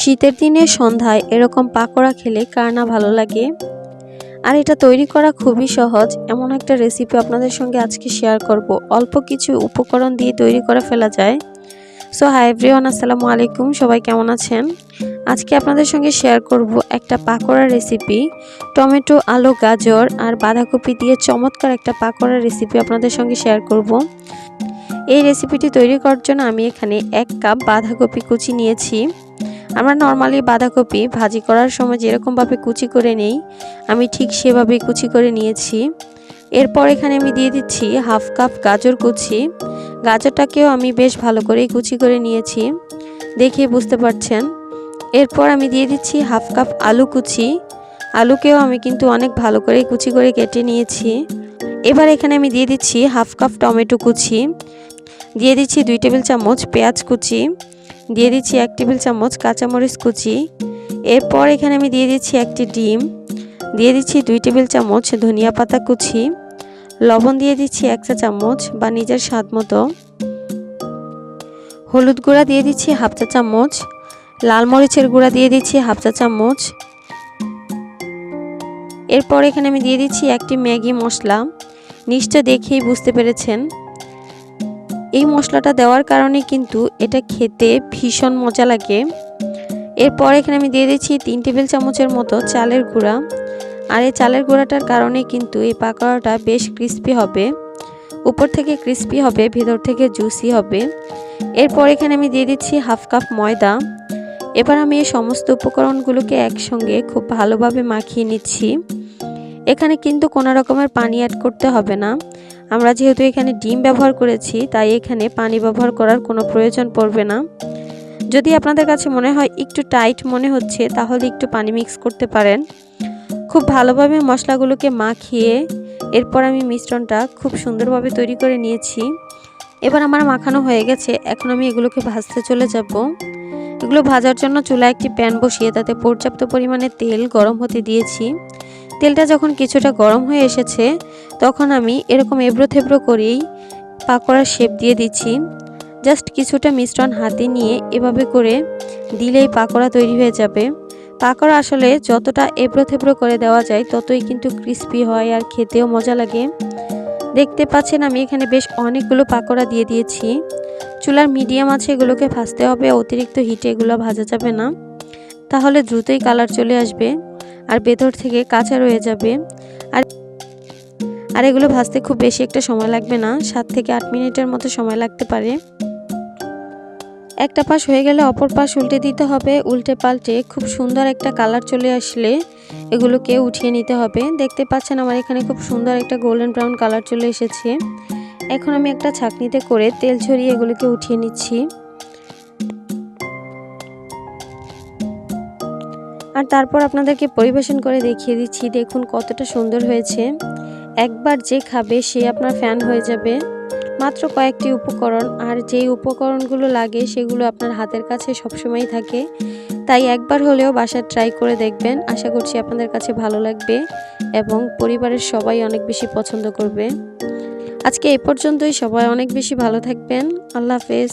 শীতের দিনে সন্ধ্যায় এরকম পাকোড়া খেলে কার না ভালো লাগে? আর এটা তৈরি করা খুবই সহজ, এমন একটা রেসিপি আপনাদের সঙ্গে আজকে শেয়ার করব। অল্প কিছু উপকরণ দিয়ে তৈরি করে ফেলা যায়। সো হাই এভরিওয়ান আসসালামু আলাইকুম, সবাই কেমন আছেন? আজকে আপনাদের সঙ্গে শেয়ার করব একটা পাকোড়া রেসিপি টমেটো, আলু, গাজর আর বাঁধাকপি দিয়ে চমৎকার একটা পাকোড়া রেসিপি আপনাদের সঙ্গে শেয়ার করব। এই রেসিপিটি তৈরি করার জন্য আমি এখানে এক কাপ বাঁধাকপি কুচি নিয়েছি। আমরা নর্মালি বাঁধাকপি ভাজি করার সময় যেরকমভাবে কুচি করে নেই, আমি ঠিক সেভাবে কুচি করে নিয়েছি। এরপর এখানে আমি দিয়ে দিচ্ছি হাফ কাপ গাজর কুচি। গাজরটাকেও আমি বেশ ভালো করেই কুচি করে নিয়েছি, দেখে বুঝতে পারছেন। এরপর আমি দিয়ে দিচ্ছি হাফ কাপ আলু কুচি। আলুকেও আমি কিন্তু অনেক ভালো করে কুচি করে কেটে নিয়েছি। এবার এখানে আমি দিয়ে দিচ্ছি হাফ কাপ টমেটো কুচি। দিয়ে দিচ্ছি দুই টেবিল চামচ পেঁয়াজ কুচি। দিয়ে দিচ্ছি এক টেবিল চামচ কাঁচামরিচ কুচি। এরপর এখানে আমি দিয়ে দিচ্ছি একটি ডিম। দিয়ে দিচ্ছি দুই টেবিল চামচ ধনিয়া পাতা কুচি। লবণ দিয়ে দিচ্ছি এক চা চামচ বা নিজের স্বাদ মতো। হলুদ গুঁড়া দিয়ে দিচ্ছি হাফ চা চামচ। লাল মরিচের গুঁড়া দিয়ে দিচ্ছি হাফ চা চামচ। এরপর এখানে আমি দিয়ে দিচ্ছি একটি ম্যাগি মশলা। নিশ্চয় দেখেই বুঝতে পেরেছেন। এই মশলাটা দেওয়ার কারণে কিন্তু এটা খেতে ভীষণ মজা লাগে। এরপর এখানে আমি দিয়ে দিচ্ছি তিন টেবিল চামচের মতো চালের গুঁড়া। আর এই চালের গুঁড়াটার কারণে কিন্তু এই পাকোড়াটা বেশ ক্রিস্পি হবে। উপর থেকে ক্রিস্পি হবে, ভেতর থেকে জুসি হবে। এরপর এখানে আমি দিয়ে দিচ্ছি হাফ কাপ ময়দা। এবার আমি এই সমস্ত উপকরণগুলোকে একসঙ্গে খুব ভালোভাবে মাখিয়ে নিচ্ছি। এখানে কিন্তু কোনো রকমের পানি অ্যাড করতে হবে না। আমরা যেহেতু এখানে ডিম ব্যবহার করেছি, তাই এখানে পানি ব্যবহার করার কোনো প্রয়োজন পড়বে না। যদি আপনাদের কাছে মনে হয় একটু টাইট মনে হচ্ছে, তাহলে একটু পানি মিক্স করতে পারেন। খুব ভালোভাবে মশলাগুলোকে মাখিয়ে এরপর আমি মিশ্রণটা খুব সুন্দরভাবে তৈরি করে নিয়েছি। এবার আমার মাখানো হয়ে গেছে, এখন আমি এগুলোকে ভাজতে চলে যাব। এগুলো ভাজার জন্য চুলায় একটি প্যান বসিয়ে তাতে পর্যাপ্ত পরিমাণে তেল গরম হতে দিয়েছি। তেলটা যখন কিছুটা গরম হয়ে এসেছে, তখন আমি এরকম এবড়ো থেবড়ো করেই পাকোড়ার শেপ দিয়ে দিচ্ছি। জাস্ট কিছুটা মিশ্রণ হাতে নিয়ে এভাবে করে দিলেই পাকোড়া তৈরি হয়ে যাবে। পাকোড়া আসলে যতটা এবড়ো থেবড়ো করে দেওয়া যায়, ততই কিন্তু ক্রিস্পি হয় আর খেতেও মজা লাগে। দেখতে পাচ্ছেন আমি এখানে বেশ অনেকগুলো পাকোড়া দিয়ে দিয়েছি। চুলার মিডিয়াম আছে, এগুলোকে ভাজতে হবে, অতিরিক্ত হিটে এগুলো ভাজা যাবে না। তাহলে দ্রুতই কালার চলে আসবে। আর ভেতর থেকে কাঁচা রয়ে যাবে। আর আর এগুলো ভাজতে খুব বেশি একটা সময় লাগবে না, সাত থেকে আট মিনিটের মতো সময় লাগতে পারে। একটা পাশ হয়ে গেলে অপর পাশ উল্টে দিতে হবে, উল্টে পাল্টে খুব সুন্দর একটা কালার চলে আসলে এগুলোকে উঠিয়ে নিতে হবে। দেখতে পাচ্ছেন আমার এখানে খুব সুন্দর একটা গোল্ডেন ব্রাউন কালার চলে এসেছে। এখন আমি একটা ছাকনিতে করে তেল ছড়িয়ে এগুলোকে উঠিয়ে নিচ্ছি। আর তারপর আপনাদেরকে পরিবেশন করে দেখিয়ে দিচ্ছি, দেখুন কতটা সুন্দর হয়েছে। একবার যে খাবে, সে আপনার ফ্যান হয়ে যাবে। মাত্র কয়েকটি উপকরণ, আর যেই উপকরণগুলো লাগে, সেগুলো আপনার হাতের কাছে সবসময় থাকে। তাই একবার হলেও বাসায় ট্রাই করে দেখবেন। আশা করছি আপনাদের কাছে ভালো লাগবে এবং পরিবারের সবাই অনেক বেশি পছন্দ করবে। আজকে এই পর্যন্তই। সবাই অনেক বেশি ভালো থাকবেন। আল্লাহ হাফেজ।